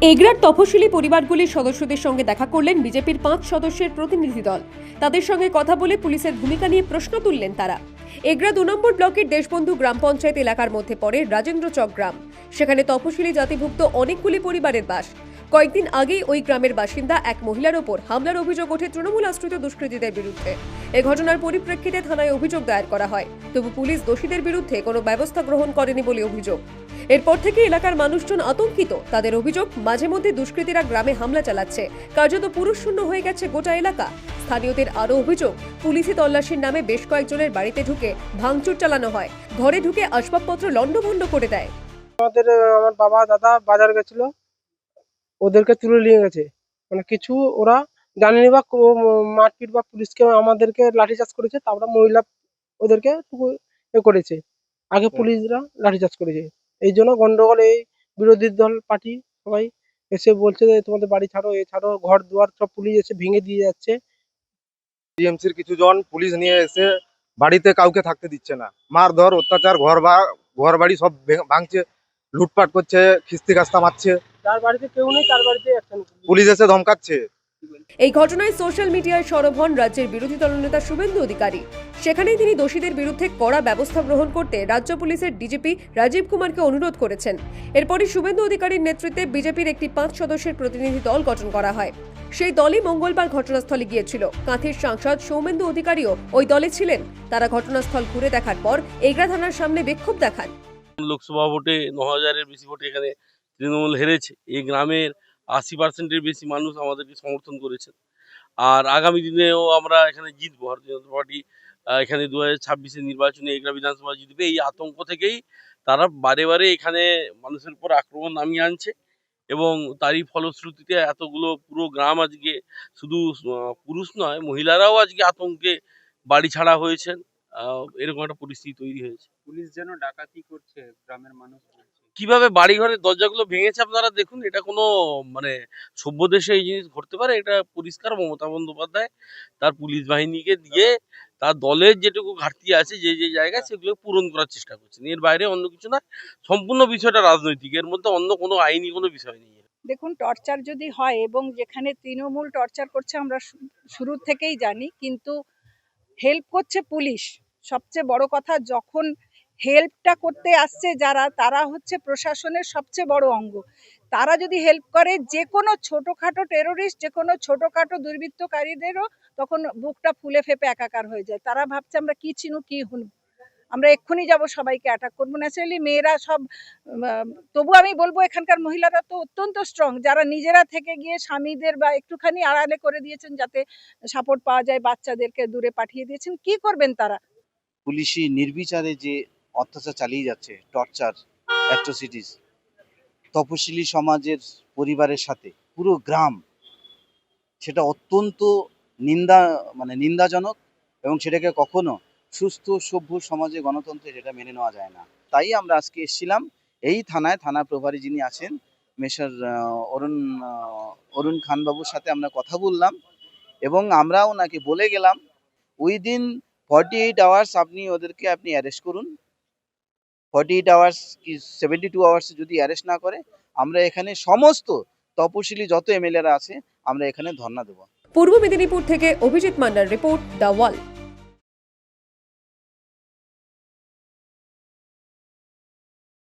এগরার তপশিলি পরিবারগুলির সদস্যদের সঙ্গে দেখা করলেন বিজেপির পাঁচ সদস্যের প্রতিনিধি দল। তাদের সঙ্গে কথা বলে পুলিশের ভূমিকা নিয়ে প্রশ্ন তুললেন তারা। এগরা দু নম্বর ব্লকের দেশবন্ধু গ্রাম পঞ্চায়েত এলাকার মধ্যে পড়ে রাজেন্দ্র চক গ্রাম। সেখানে তপশিলি জাতিভুক্ত অনেকগুলি পরিবারের বাস। কয়েকদিন আগেই ওই গ্রামের বাসিন্দা এক মহিলার ওপর হামলার অভিযোগ ওঠে তৃণমূল আশ্রিত দুষ্কৃতীদের বিরুদ্ধে। এ ঘটনার পরিপ্রেক্ষিতে থানায় অভিযোগ দায়ের করা হয়। তবু পুলিশ দোষীদের বিরুদ্ধে কোনো ব্যবস্থা গ্রহণ করেনি বলে অভিযোগ। এরপর থেকে এলাকার মানুষজন আতঙ্কিত। তাদের অভিযোগ, মাঝে মধ্যে দুষ্কৃতীরা গ্রামে হামলা চালাচ্ছে। কার্যত পুরুষ শূন্য হয়ে গেছে গোটা এলাকা। স্থানীয়দের আরও অভিযোগ, পুলিশি তল্লাশির নামে বেশ কয়েকজনের বাড়িতে ঢুকে ভাঙচুর চালানো হয়। ঘরে ঢুকে আসবাবপত্র লণ্ডভণ্ড করে দেয়। আমাদের, আমার বাবা, দাদা বাজার গেছিল। ওদেরকে তুলে নিয়ে গেছে। মানে কিছু ওরা জানেনি বা কো- মারপিট বা পুলিশকে আমাদেরকে লাঠিচার্জ করেছে তারপরে মহিলা ওদেরকে এ করেছে। আগে পুলিশরা লাঠিচার্জ করেছে। এই জন্য গন্ডগোল এই বিরোধী দল পার্টি সবাই এসে বলছে যে তোমাদের বাড়ি ছাড়ো এ ছাড়ো ঘর দুয়ার সব পুলিশ এসে ভেঙে দিয়ে যাচ্ছে। টিএমসির কিছু জন পুলিশ নিয়ে এসে বাড়িতে কাউকে থাকতে দিচ্ছে না। মারধর অত্যাচার ঘর বা ঘর বাড়ি সব ভাঙছে লুটপাট করছে খিস্তি কাস্তা মারছে। যার বাড়িতে কেউ নেই তার বাড়িতে অ্যাকশন পুলিশ এসে ধমকাচ্ছে। এই ঘটনায় সোশ্যাল মিডিয়ায় সরব হন রাজ্যের বিরোধী দলনেতা শুভেন্দু অধিকারী। সেখানেই তিনি দোষীদের বিরুদ্ধে কড়া ব্যবস্থা গ্রহণ করতে রাজ্য পুলিশের ডিজিপি রাজীব কুমারকে অনুরোধ করেছেন। এরপরই শুভেন্দু অধিকারীর নেতৃত্বে বিজেপির একটি পাঁচ সদস্যের প্রতিনিধি দল গঠন করা হয়। সেই দলই মঙ্গলবার ঘটনাস্থলে গিয়েছিল। কাঁথির সাংসদ সৌমেন্দু অধিকারীও ওই দলে ছিলেন। তারা ঘটনাস্থল ঘুরে দেখার পর এগরা থানার সামনে বিক্ষোভ দেখান। লোকসভা ভোটে ন হাজারের বেশি ভোটে এখানে তৃণমূল হেরেছে, এই গ্রামের আশি পার্সেন্টের বেশি মানুষ আমাদেরকে সমর্থন করেছেন আর আগামী দিনেও আমরা এখানে জিতবো, ভারতীয় জনতা পার্টি এখানে দু হাজার ছাব্বিশের নির্বাচনে এগরা বিধানসভা জিতবে, এই আতঙ্ক থেকেই তারা বারে বারে এখানে মানুষের উপর আক্রমণ নামিয়ে আনছে এবং তারই ফলশ্রুতিতে এতগুলো পুরো গ্রাম আজকে শুধু পুরুষ নয়, মহিলারাও আজকে আতঙ্কে বাড়ি ছাড়া হয়েছেন। এরকম একটা পরিস্থিতি তৈরি হয়েছে। পুলিশ যেন ডাকাতি করছে গ্রামের মানুষ কীভাবে বাড়ি ঘরের দরজাগুলো ভেঙেছে আপনারা দেখুন, এটা কোনো মানে সভ্য দেশে এই জিনিস ঘটতে পারে, এটা পরিষ্কার মমতা বন্দ্যোপাধ্যায়, তার পুলিশ বাহিনীকে দিয়ে তার দলের যেটুকু ঘাটতি আছে, যে যে জায়গা সেগুলো পূরণ করার চেষ্টা করছেন। এর বাইরে অন্য কিছু না সম্পূর্ণ বিষয়টা রাজনৈতিক, এর মধ্যে অন্য কোনো আইনি কোনো বিষয় নেই। দেখুন, টর্চার যদি হয় এবং যেখানে তৃণমূল টর্চার করছে আমরা শুরু থেকেই জানি, কিন্তু হেল্প করছে পুলিশ। সবচেয়ে বড় কথা, যখন হেল্পটা করতে আসছে যারা, তারা হচ্ছে প্রশাসনের সবচেয়ে বড় অঙ্গ। তারা যদি হেল্প করে যে কোনো ছোটোখাটো টেরোরিস্ট যে কোনো ছোটোখাটো দুর্বৃত্তকারীদেরও তখন বুকটা ফুলে ফেপে একাকার হয়ে যায়। তারা ভাবছে, আমরা কি চিনু, কি হুন? আমরা এক্ষুনি যাব সবাইকে অ্যাটাক করব। ন্যাচারালি মেয়েরা সব তবু আমি বলব, এখানকার মহিলারা তো অত্যন্ত স্ট্রং যারা নিজেরা থেকে গিয়ে স্বামীদের বা একটুখানি আড়ালে করে দিয়েছেন, যাতে সাপোর্ট পাওয়া যায়, বাচ্চাদেরকে দূরে পাঠিয়ে দিয়েছেন, কি করবেন তারা? পুলিশি নির্বিচারে যে অত্যাচার চালিয়ে যাচ্ছে টর্চার অ্যাট্রোসিটিস তপশিলি সমাজের পরিবারের সাথে, পুরো গ্রাম। সেটা অত্যন্ত নিন্দা মানে নিন্দাজনক এবং সেটাকে কখনো সুস্থ, সভ্য সমাজে গণতন্ত্রে সেটা মেনে নেওয়া যায় না। তাই আমরা আজকে এসেছিলাম এই থানায়, থানা প্রভারী যিনি আছেন মেশার অরুণ অরুণ খানবাবুর সাথে আমরা কথা বললাম এবং আমরা ওনাকে বলে গেলাম উইদিন ফর্টি এইট আওয়ার্স আপনি ওদেরকে আপনি অ্যারেস্ট করুন ফর্টি এইট আওয়ার্স কি সেভেন্টি টু আওয়ার্স যদি অ্যারেস্ট না করে, আমরা এখানে সমস্ত তপশিলি যত এমএলএরা আছে, আমরা এখানে ধর্না দেবো। পূর্ব মেদিনীপুর থেকে Abhijit Mandar report The Wall.